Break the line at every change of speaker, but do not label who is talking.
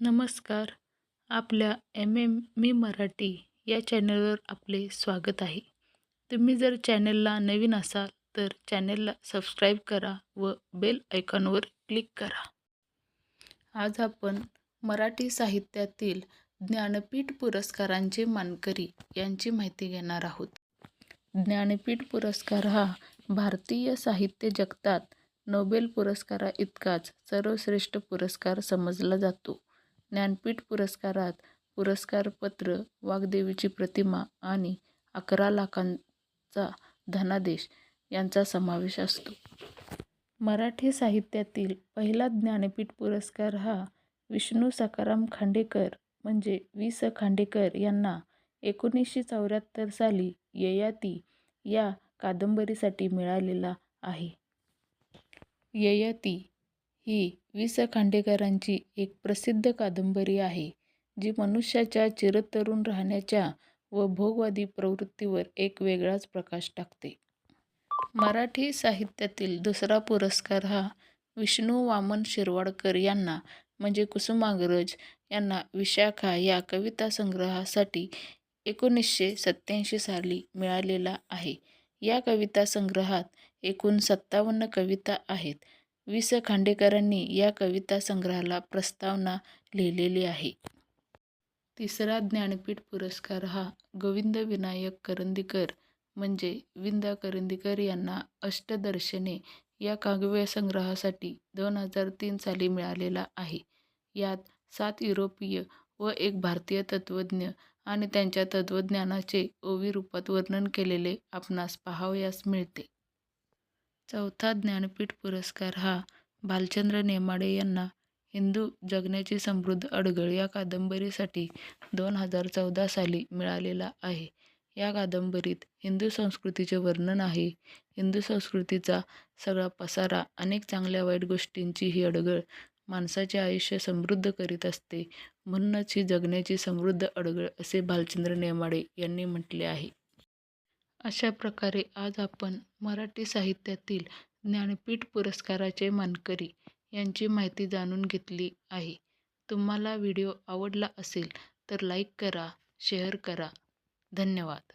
नमस्कार. आपल्या M M मी मराठी या चॅनलवर आपले स्वागत आहे. तुम्ही जर चॅनलला नवीन असाल तर चॅनलला सबस्क्राईब करा व बेल आयकॉनवर क्लिक करा. आज आपण मराठी साहित्यातील ज्ञानपीठ पुरस्कारांचे मानकरी यांची माहिती घेणार आहोत. ज्ञानपीठ पुरस्कार हा भारतीय साहित्य जगतात नोबेल पुरस्काराइतकाच सर्वश्रेष्ठ पुरस्कार समजला जातो. ज्ञानपीठ पुरस्कारात पुरस्कारपत्र वाग्देवीची प्रतिमा आणि अकरा लाखांचा धनादेश यांचा समावेश असतो. मराठी साहित्यातील पहिला ज्ञानपीठ पुरस्कार हा विष्णू सकाराम खांडेकर म्हणजे वि स. खांडेकर यांना एकोणीसशे चौऱ्याहत्तर साली ययाती या कादंबरीसाठी मिळालेला आहे. ययाती ही वि स खांडेकरांची एक प्रसिद्ध कादंबरी आहे जी मनुष्याच्या चिरतरुण राहण्याच्या व भोगवादी प्रवृत्तीवर एक वेगळाच प्रकाश टाकते. मराठी साहित्यातील दुसरा पुरस्कार हा विष्णू वामन शिरवाडकर यांना म्हणजे कुसुमाग्रज यांना विशाखा या कविता संग्रहासाठी एकोणीसशे सत्त्याऐंशी साली मिळालेला आहे. या कविता संग्रहात एकूण सत्तावन्न कविता आहेत. वि स खांडेकरांनी या कविता संग्रहाला प्रस्तावना लिहिलेली आहे. तिसरा ज्ञानपीठ पुरस्कार हा गोविंद विनायक करंदीकर म्हणजे विंदा करंदीकर यांना अष्टदर्शने या काव्य संग्रहासाठी दोन हजार तीन साली मिळालेला आहे. यात सात युरोपीय व एक भारतीय तत्त्वज्ञ आणि त्यांच्या तत्त्वज्ञानाचे ओवी रूपात वर्णन केलेले आपणास पाहावयास मिळते. चौथा ज्ञानपीठ पुरस्कार हा भालचंद्र नेमाडे यांना हिंदू जगण्याची समृद्ध अडगळ या कादंबरीसाठी दोन हजार चौदा साली मिळालेला आहे. या कादंबरीत हिंदू संस्कृतीचे वर्णन आहे. हिंदू संस्कृतीचा सगळा पसारा अनेक चांगल्या वाईट गोष्टींची ही अडगळ माणसाचे आयुष्य समृद्ध करीत असते म्हणूनच ही जगण्याची समृद्ध अडगळ असे भालचंद्र नेमाडे यांनी म्हटले आहे. अशा प्रकारे आज आपण मराठी साहित्यातील ज्ञानपीठ पुरस्काराचे मानकरी यांची माहिती जाणून घेतली आहे. तुम्हाला व्हिडिओ आवडला असेल तर लाईक करा शेअर करा. धन्यवाद.